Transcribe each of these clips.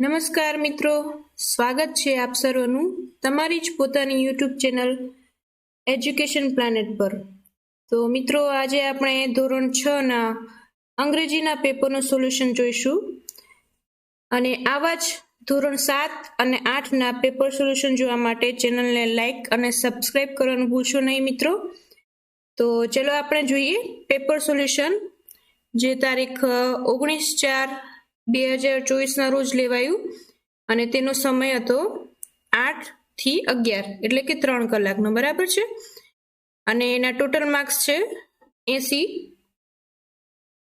નમસ્કાર મિત્રો, સ્વાગત છે આપ સર્વનું તમારી જ પોતાની યુટ્યુબ ચેનલ એજ્યુકેશન પ્લાનેટ પર. તો મિત્રો, આજે આપણે ધોરણ છ ના અંગ્રેજીના પેપરનું સોલ્યુશન જોઈશું. અને આવા જ ધોરણ સાત અને આઠના પેપર સોલ્યુશન જોવા માટે ચેનલને લાઇક અને સબસ્ક્રાઇબ કરવાનું ભૂલશો નહીં મિત્રો. તો ચલો આપણે જોઈએ પેપર સોલ્યુશન જે તારીખ ઓગણીસ ચાર બે હજાર ચોવીસના રોજ લેવાયું અને તેનો સમય હતો આઠથી અગિયાર, એટલે કે ત્રણ કલાકનો, બરાબર છે? અને એના ટોટલ માર્ક્સ છે એસી.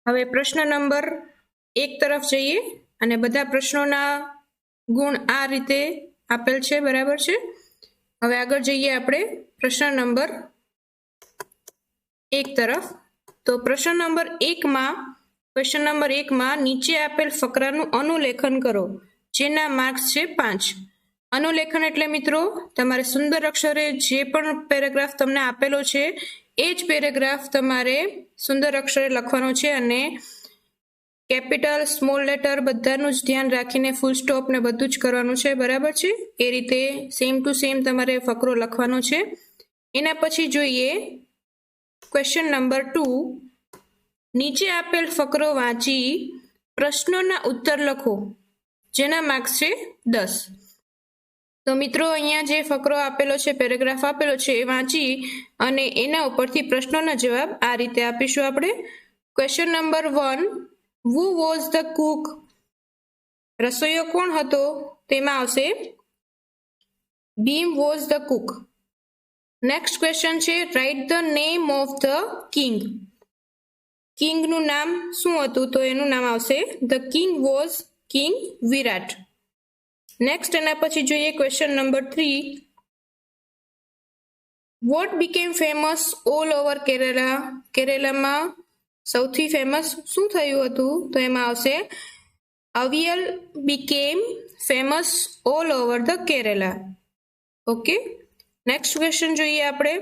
હવે પ્રશ્ન નંબર એક તરફ જઈએ અને બધા પ્રશ્નોના ગુણ આ રીતે આપેલ છે, બરાબર છે? હવે આગળ જઈએ આપણે પ્રશ્ન નંબર એક તરફ. તો પ્રશ્ન નંબર એકમાં ક્વેશ્ચન નંબર એકમાં નીચે આપેલ ફકરાનું અનુલેખન કરો, જેના માર્ક્સ છે પાંચ. અનુલેખન એટલે મિત્રો, તમારે સુંદર અક્ષરે જે પણ પેરેગ્રાફ તમને આપેલો છે, એ જ પેરેગ્રાફ તમારે સુંદર અક્ષરે લખવાનો છે અને કેપિટલ સ્મોલ લેટર બધાનું જ ધ્યાન રાખીને ફૂલ સ્ટોપ ને બધું જ કરવાનું છે, બરાબર છે? એ રીતે સેમ ટુ સેમ તમારે ફકરો લખવાનો છે. એના પછી જોઈએ ક્વેશ્ચન નંબર ટુ નીચે આપેલ ફકરો વાંચી પ્રશ્નોના ઉત્તર લખો. જેના માર્ક્સ છે દસ. તો મિત્રો, અહીંયા જે ફકરો આપેલો છે પેરેગ્રાફ આપેલો છે, એ વાંચી અને એના ઉપરથી પ્રશ્નોના જવાબ આ રીતે આપીશું આપણે. Question number one who was the cook રસોઈયો કોણ હતો? તેમાં આવશે, Bheem was the cook next question છે right the name of the king કિંગનું નામ શું હતું? તો એનું નામ આવશે the king was king Virat. Next એના પછી જોઈએ question number three what became famous all over Kerala કેરેલામાં સૌથી ફેમસ શું થયું હતું? તો એમાં આવશે avial became famous all over the Kerala okay next question જોઈએ આપણે.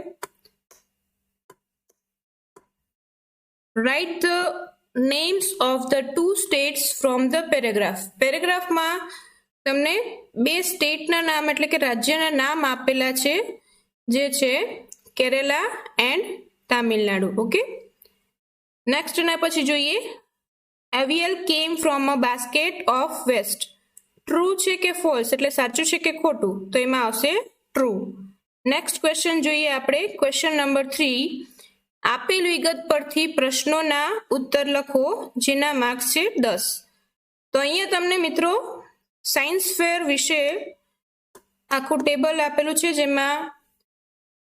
Right the names of the two states from the paragraph પેરેગ્રાફમાં તમને બે સ્ટેટના નામ, એટલે કે રાજ્યના નામ આપેલા છે, જે છે Kerala and Tamil Nadu. Okay next એના પછી જોઈએ. Avial came from a basket of waste true છે કે ફોલ્સ એટલે સાચું છે કે ખોટું? તો એમાં આવશે ટ્રુ નેક્સ્ટ ક્વેશ્ચન જોઈએ આપણે. ક્વેશ્ચન નંબર થ્રી આપેલ વિગત પરથી પ્રશ્નોના ઉત્તર લખો, જેના માર્ક્સ છે દસ. તો અહીંયા તમને મિત્રો સાયન્સ ફેર વિશે આખું ટેબલ આપેલું છે, જેમાં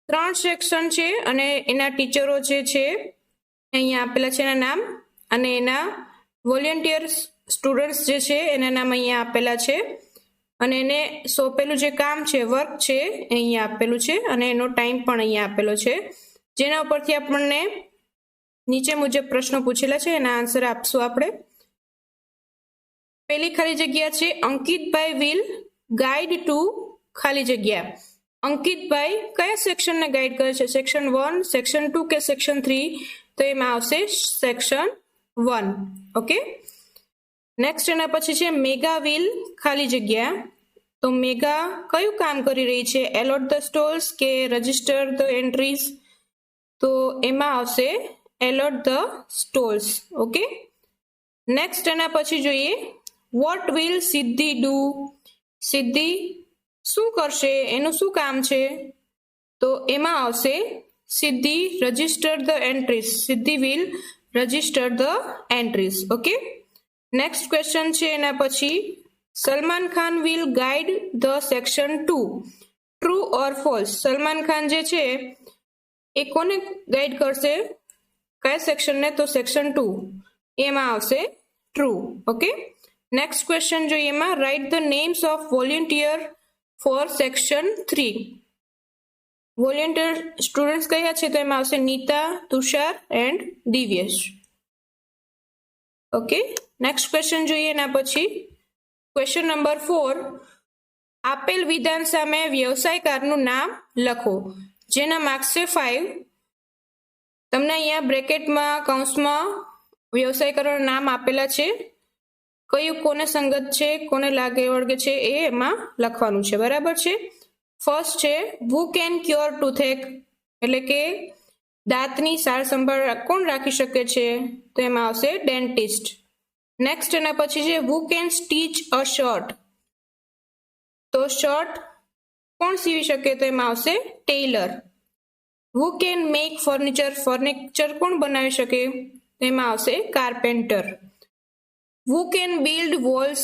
ત્રણ સેક્શન છે અને એના ટીચરો જે છે, અહીંયા આપેલા છે એના નામ અને એના વોલેન્ટિયર સ્ટુડન્ટ્સ જે છે, એના નામ અહીંયા આપેલા છે. અને એને સોંપેલું જે કામ છે વર્ક છે અહીંયા આપેલું છે અને એનો ટાઈમ પણ અહીંયા આપેલો છે. જેના ઉપરથી આપણને નીચે મુજબ પ્રશ્નો પૂછેલા છે, એના આન્સર આપશું આપણે. પેલી ખાલી જગ્યા છે, અંકિતભાઈ વિલ ગાઈડ ટુ ખાલી જગ્યા. અંકિતભાઈ કયા સેક્શનને ગાઈડ કરે છે? સેક્શન વન સેક્શન ટુ કે સેક્શન થ્રી તો એમાં આવશે સેક્શન વન ઓકે નેક્સ્ટ એના પછી છે મેગા વિલ ખાલી જગ્યા. તો મેગા કયું કામ કરી રહી છે? એલોટ ધ સ્ટોલ્સ કે રજિસ્ટર ધ એન્ટ્રીઝ તો એમાં આવશે allot the stalls, okay? Next એના પછી જોઈએ what will Siddhi do Siddhi શું કરશે? એનું શું કામ છે? તો એમાં આવશે, Siddhi register the entries Siddhi will register the entries okay? Next question છે એના પછી, Salman Khan will guide the section two true or false Salman Khan જે છે એ કોને ગાઈડ કરશે? કયા સેક્શનને તો સેક્શન ટુ એમાં આવશે ટ્રુ ઓકે નેક્સ્ટ ક્વેશ્ચન જોઈએ એમાં right the names of volunteer for section three volunteer students કયા છે? તો એમાં આવશે Nita, Tushar and Divyesh. Okay next question જોઈએ એના પછી. ક્વેશ્ચન નંબર ફોર આપેલ વિધાન સામે વ્યવસાયકારનું નામ લખો. જેના માર્ક્સ છે ફાઈવ તમને અહીંયા બ્રેકેટમાં, કૌંસમાં વ્યવસાયકારોના નામ આપેલા છે. કયું, કોને સંગત છે, કોને લાગે, વળગે છે, એ એમાં લખવાનું છે. બરાબર છે? ફર્સ્ટ છે વુ કેન ક્યોર ટુથેક એટલે કે દાંતની સાર સંભાળ કોણ રાખી શકે છે? તો એમાં આવશે ડેન્ટિસ્ટ નેક્સ્ટ એના પછી છે who can stitch a shirt તો શર્ટ કોણ સીવી શકે તો એમાં આવશે tailor. Who can make furniture furniture કોણ બનાવી શકે? તેમાં આવશે carpenter who can build walls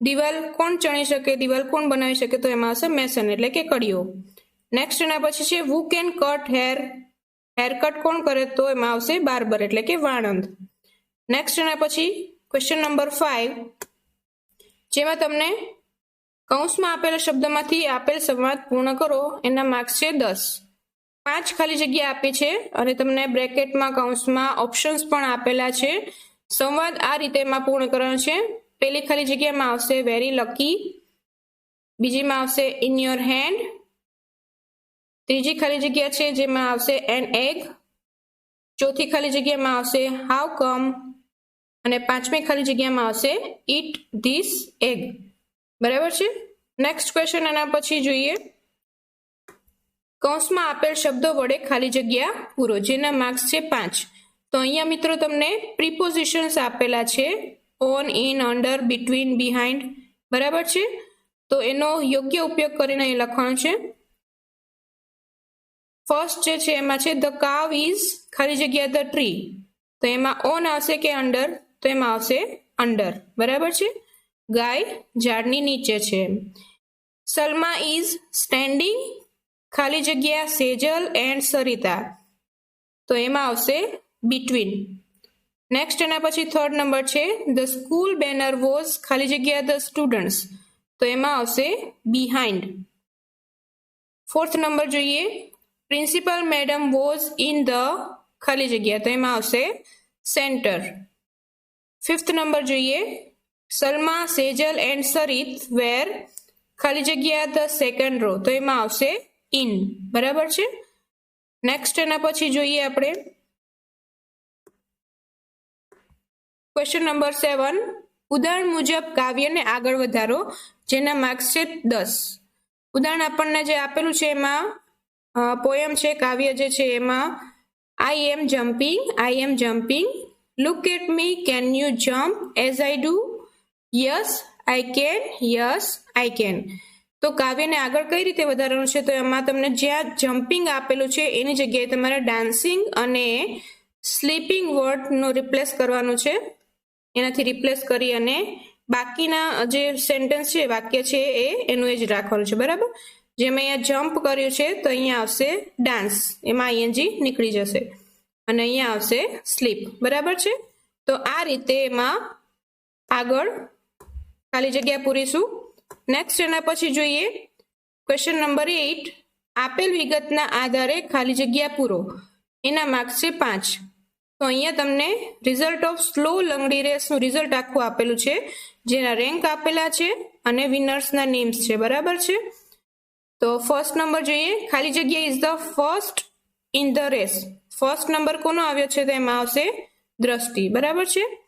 દિવાલ કોણ ચણી શકે? દિવાલ કોણ બનાવી શકે? તો એમાં આવશે મેસન એટલે કે કડીઓ. નેક્સ્ટ એના પછી છે who can cut hair hair cut કોણ કરે? તો એમાં આવશે બાર્બર એટલે કે વાણંદ. નેક્સ્ટ એના પછી ક્વેશ્ચન નંબર ફાઈવ જેમાં તમને કૌંસમાં આપેલા શબ્દમાંથી આપેલ સંવાદ પૂર્ણ કરો, એના માર્ક્સ છે દસ. પાંચ ખાલી જગ્યા આપી છે અને તમને બ્રેકેટમાં, કૌંસમાં ઓપ્શન્સ પણ આપેલા છે. સંવાદ આ રીતે એમાં પૂર્ણ કરવાનો છે. પહેલી ખાલી જગ્યામાં આવશે વેરી લકી બીજીમાં આવશે ઇન યોર હેન્ડ ત્રીજી ખાલી જગ્યા છે જેમાં આવશે એન એગ ચોથી ખાલી જગ્યામાં આવશે હાઉ કમ અને પાંચમી ખાલી જગ્યામાં આવશે ઇટ ધીસ એગ બરાબર છે? નેક્સ્ટ ક્વેશ્ચન એના પછી જોઈએ. કૌંસમાં આપેલ શબ્દો વડે ખાલી જગ્યા પૂરો, જેના માર્ક્સ છે પાંચ. તો અહીંયા મિત્રો તમને પ્રિપોઝિશન્સ આપેલા છે. On in under between behind બરાબર છે? તો એનો યોગ્ય ઉપયોગ કરીને અહીં લખવાનું છે. ફર્સ્ટ જે છે એમાં છે ધ કાવ ઇઝ ખાલી જગ્યા ધ ટ્રી તો એમાં ઓન આવશે કે અંડર તો એમાં આવશે અંડર બરાબર છે? ગાય ઝાડની નીચે છે. સલમા ઇઝ સ્ટેન્ડિંગ ખાલી જગ્યા સેજલ એન્ડ સરિતા. તો એમાં આવશે બિટવીન. નેક્સ્ટ એના પછી થર્ડ નંબર છે, ધ સ્કૂલ બેનર વોઝ ખાલી જગ્યા ધ સ્ટુડન્ટ્સ. તો એમાં આવશે બિહાઇન્ડ. ફોર્થ નંબર જોઈએ, principal madam was in the ખાલી જગ્યા. તો એમાં આવશે સેન્ટર. ફિફ્થ નંબર જોઈએ સલમા, સેજલ એન્ડ સરિત વેર ખાલી જગ્યા ધ સેકન્ડ રો તો એમાં આવશે ઇન બરાબર છે? નેક્સ્ટ એના પછી જોઈએ આપણે. ક્વેશ્ચન નંબર સેવન ઉદાહરણ મુજબ કાવ્યને આગળ વધારો, જેના માર્ક્સ છે દસ. ઉદાહરણ આપણને જે આપેલું છે એમાં પોયમ છે, કાવ્ય જે છે એમાં I am jumping I am jumping look at me can you jump as I do yes, I can, yes, I can. તો કાવ્યને આગળ કઈ રીતે વધારવાનું છે? તો એમાં તમને જ્યાં જમ્પિંગ આપેલું છે, એની જગ્યાએ તમારે ડાન્સિંગ અને સ્લીપિંગ વર્ડનું રિપ્લેસ કરવાનું છે. એનાથી રિપ્લેસ કરી અને બાકીના જે સેન્ટેન્સ છે, વાક્ય છે એ, એનું એ જ રાખવાનું છે, બરાબર? જેમ અહીંયા જમ્પ કર્યું છે, તો અહીંયા આવશે ડાન્સ. એમાં આઈએનજી નીકળી જશે. અને અહીંયા આવશે સ્લીપ. બરાબર છે? તો આ રીતે એમાં આગળ ખાલી જગ્યા પૂરીશું. નેક્સ્ટ એના પછી જોઈએ. ક્વેશ્ચન નંબર એઇટ આપેલ વિગતના આધારે ખાલી જગ્યા પૂરો. એના માર્ક્સ છે પાંચ. તો અહીંયા તમને રિઝલ્ટ ઓફ સ્લો લંગડી રેસનું રિઝલ્ટ આખું આપેલું છે. જેના રેન્ક આપેલા છે અને વિનર્સના નેમ્સ છે. બરાબર છે? તો ફર્સ્ટ નંબર જોઈએ. ખાલી જગ્યા is the first in the race first number કોનો આવ્યો છે તો એમાં આવશે દ્રષ્ટિ. બરાબર છે?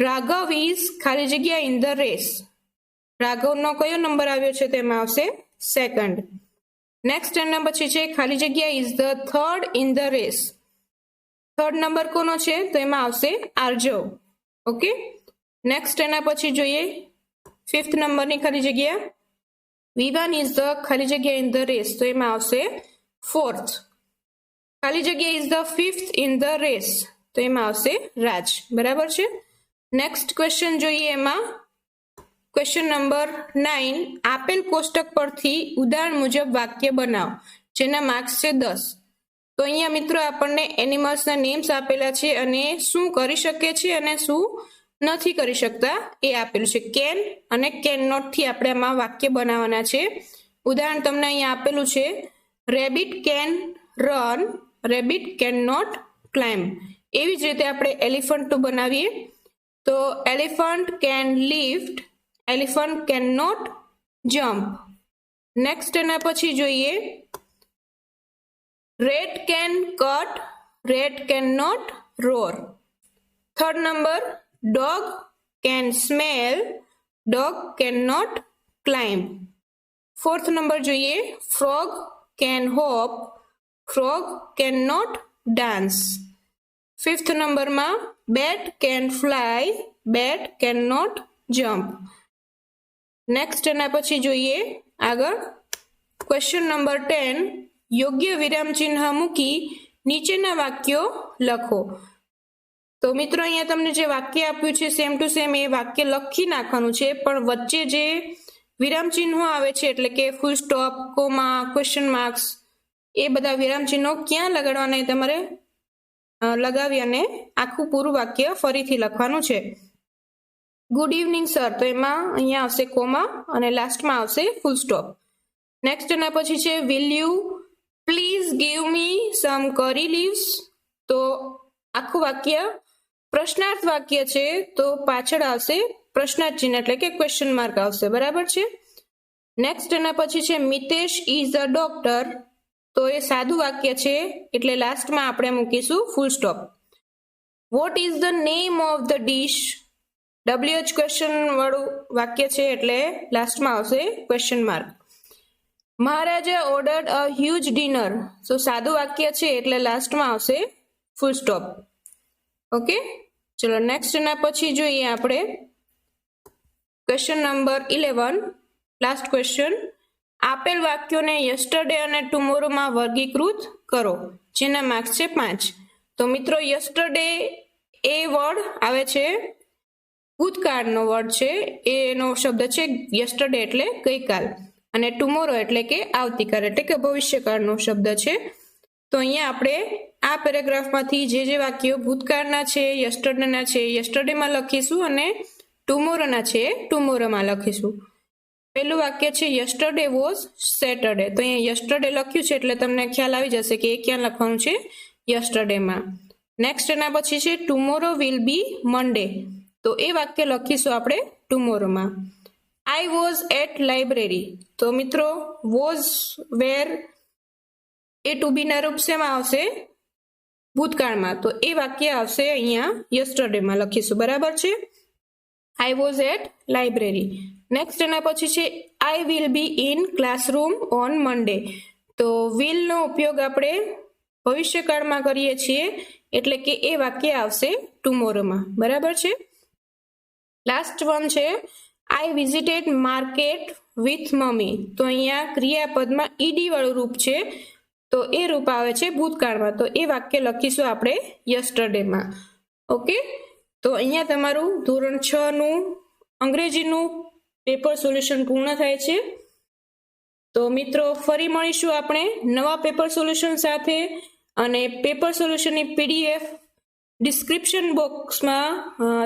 રાઘવ ઇઝ ખાલી જગ્યા ઇન ધ રેસ રાઘવનો કયો નંબર આવ્યો છે તેમાં આવશે? સેકન્ડ નેક્સ્ટ એના પછી છે ખાલી જગ્યા is the third in the race third number કોનો છે? તો એમાં આવશે આર્જવ ઓકે નેક્સ્ટ એના પછી જોઈએ. ફિફ્થ નંબરની ખાલી જગ્યા વિવાન ઇઝ ધ ખાલી જગ્યા ઇન ધ રેસ તો એમાં આવશે ફોર્થ ખાલી જગ્યા is the fifth in the race તો એમાં આવશે રાજ. બરાબર છે? નેક્સ્ટ ક્વેશ્ચન જોઈએ એમાં. ક્વેશ્ચન નંબર નાઇન આપેલ કોષ્ટક પરથી ઉદાહરણ મુજબ વાક્ય બનાવો. જેના માર્ક્સ છે દસ. તો અહીંયા મિત્રો આપણને એનિમલ્સના નેમ્સ આપેલા છે અને શું કરી શકે છે અને શું નથી કરી શકતા એ આપેલું છે. કેન અને કેન નોટથી આપણે આમાં વાક્ય બનાવવાના છે. ઉદાહરણ તમને અહીંયા આપેલું છે. Rabbit can run rabbit can not climb એવી જ રીતે આપણે એલિફન્ટ બનાવીએ. તો elephant can lift, elephant can not, jump. Next એના પછી જોઈએ. Rat can cut rat can not roar third number dog can smell dog can not climb fourth number જોઈએ. Frog can hop frog can not dance fifth નંબરમાં bat can fly bat can not jump next એના પછી જોઈએ આગળ question number ten યોગ્ય વિરામ ચિહ્ન મૂકી નીચેના વાક્યો લખો તો મિત્રો અહીંયા તમને જે વાક્ય આપ્યું છે સેમ ટુ સેમ એ વાક્ય લખી નાખવાનું છે પણ વચ્ચે જે વિરામ ચિહ્નો આવે છે એટલે કે full stop comma question marks એ બધા વિરામ ચિહ્નો ક્યાં લગાડવાના એ તમારે લગાવી અને આખું પૂરું વાક્ય ફરીથી લખવાનું છે. ગુડ ઇવનિંગ સર તો એમાં અહીંયા આવશે કોમા અને લાસ્ટમાં આવશે ફૂલ સ્ટોપ નેક્સ્ટ એના પછી છે will you please give me some curry leaves તો આખું વાક્ય પ્રશ્નાર્થ વાક્ય છે, તો પાછળ આવશે પ્રશ્નાર્થ ચિહ્ન એટલે કે ક્વેશ્ચન માર્ક આવશે. બરાબર છે? નેક્સ્ટ એના પછી છે, મિતેશ ઇઝ અ ડોક્ટર તો એ સાદું વાક્ય છે, એટલે લાસ્ટમાં આપણે મૂકીશું full stop what is the name of the dish W H question વાળું વાક્ય છે, એટલે લાસ્ટમાં આવશે ક્વેશ્ચન માર્ક મહારાજે ordered a huge dinner so સાદું વાક્ય છે, એટલે લાસ્ટમાં આવશે ફૂલ સ્ટોપ ઓકે ચલો નેક્સ્ટ એના પછી જોઈએ આપણે. Question number eleven last question આપેલ વાક્યોને યસ્ટરડે અને ટુમોરોમાં વર્ગીકૃત કરો. જેના માર્ક્સ છે પાંચ. તો મિત્રો યસ્ટરડે એ વર્ડ આવે છે, ભૂતકાળનો વર્ડ છે. એનો શબ્દ છે યસ્ટરડે એટલે ગઈકાલ. અને ટુમોરો એટલે કે આવતીકાલ, એટલે કે ભવિષ્યકાળનો શબ્દ છે. તો અહીંયા આપણે આ પેરેગ્રાફમાંથી જે જે વાક્યો ભૂતકાળના છે યસ્ટરડેના છે યસ્ટરડેમાં લખીશું અને ટુમોરોના છે ટુમોરોમાં લખીશું. પહેલું વાક્ય છે યસ્ટરડે વોઝ સેટરડે તો અહીંયા યસ્ટરડે લખ્યું છે એટલે તમને ખ્યાલ આવી જશે કે એ ક્યાં લખવાનું છે? યસ્ટરડેમાં નેક્સ્ટ એના પછી છે ટુમોરો વિલ બી મંડે તો એ વાક્ય લખીશું આપણે ટુમોરોમાં આઈ વોઝ એટ લાઇબ્રેરી તો મિત્રો વોઝ વેર એ ટુ બીના રૂપ શેમાં આવશે? ભૂતકાળમાં. તો એ વાક્ય આવશે અહીંયા યસ્ટરડેમાં લખીશું. બરાબર છે? I was at library next એના પછી છે I will be in classroom on Monday તો વિલનો ઉપયોગ આપણે ભવિષ્યકાળમાં કરીએ છીએ, એટલે કે એ વાક્ય આવશે ટુમોરોમાં બરાબર છે? લાસ્ટ વન છે I visited market with mummy તો અહીંયા ક્રિયાપદમાં ઈડી વાળું રૂપ છે, તો એ રૂપ આવે છે ભૂતકાળમાં. તો એ વાક્ય લખીશું આપણે યસ્ટરડેમાં. ઓકે? તો અહીંયા તમારું ધોરણ છ નું અંગ્રેજીનું પેપર સોલ્યુશન પૂર્ણ થાય છે. તો મિત્રો, ફરી મળીશું આપણે નવા પેપર સોલ્યુશન સાથે અને પેપર સોલ્યુશનની પીડીએફ ડિસ્ક્રિપ્શન બોક્સમાં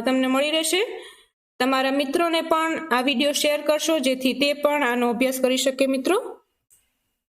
તમને મળી રહેશે. તમારા મિત્રોને પણ આ વીડિયો શેર કરશો જેથી તે પણ આનો અભ્યાસ કરી શકે મિત્રો.